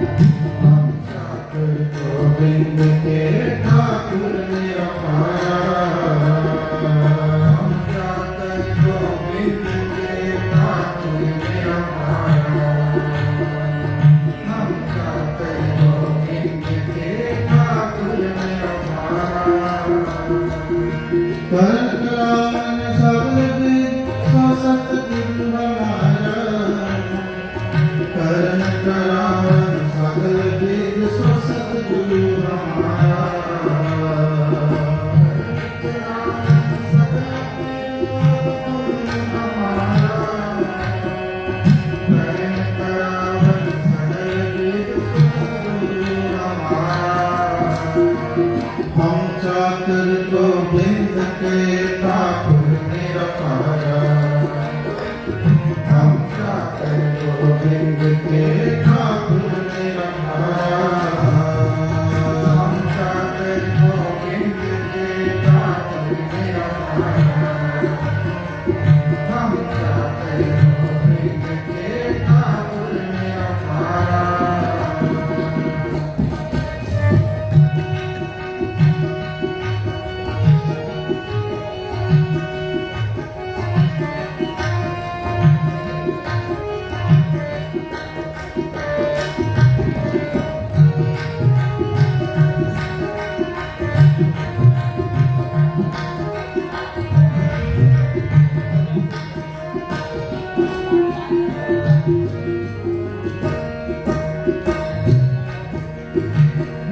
Thank you.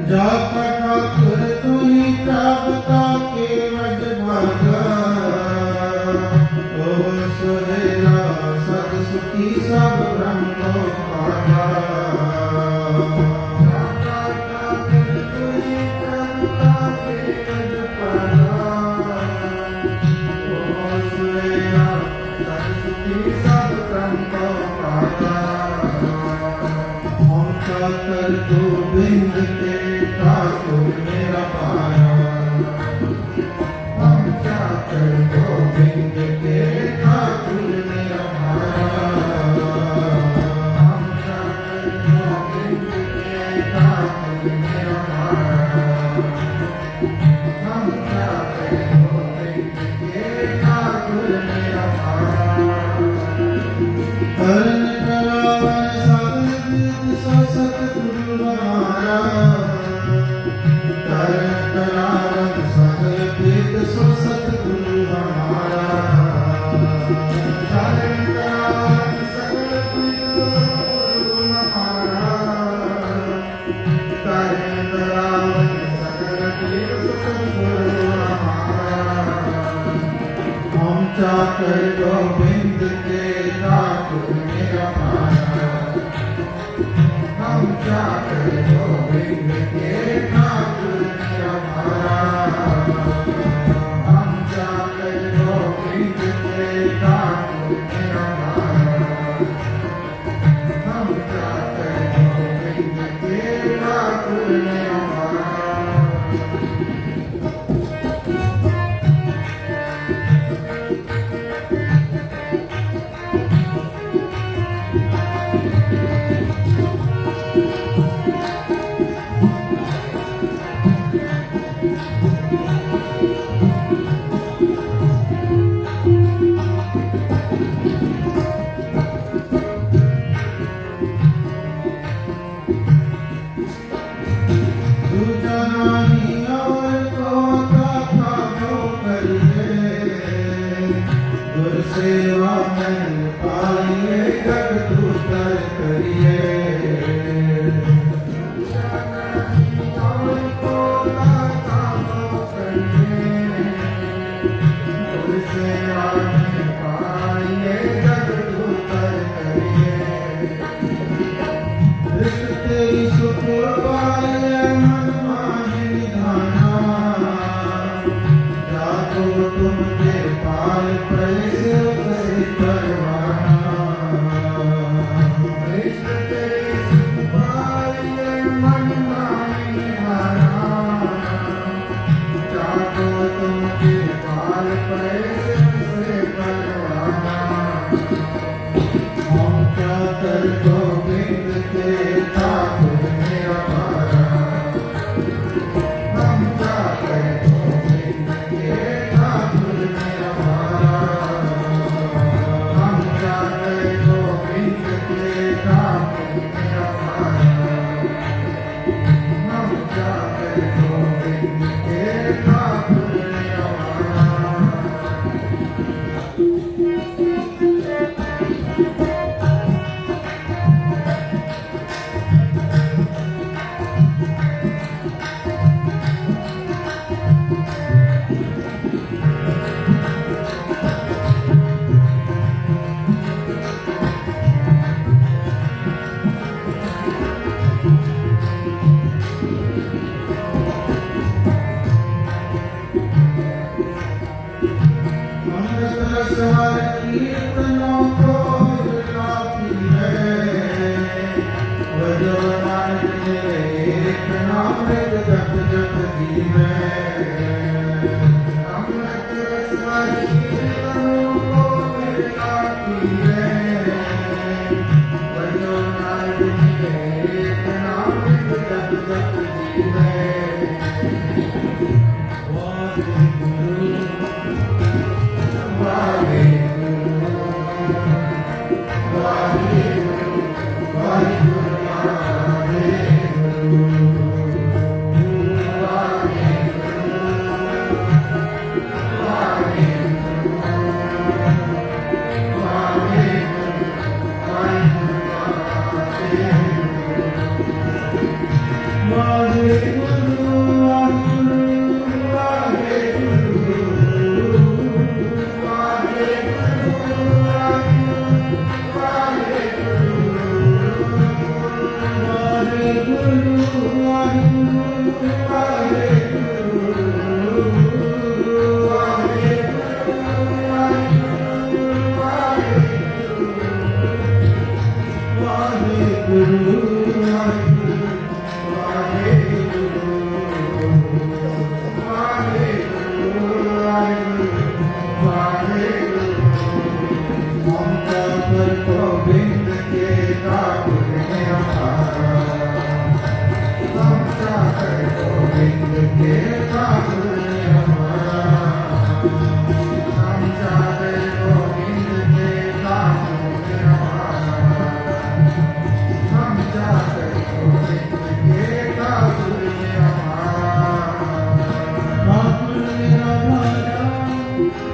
जाता कर गोविंद के ठाकुर मेरा माया हम क्या कर गोविंद के Amen. Amen. i'm Thank you.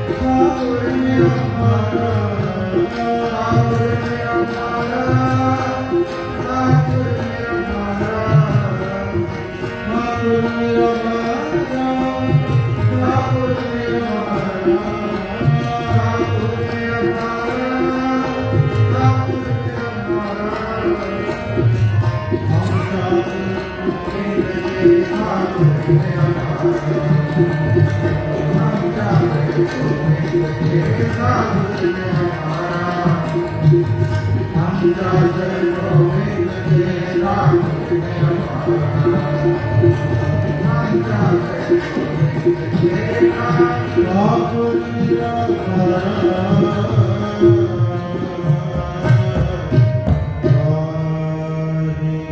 Thank you.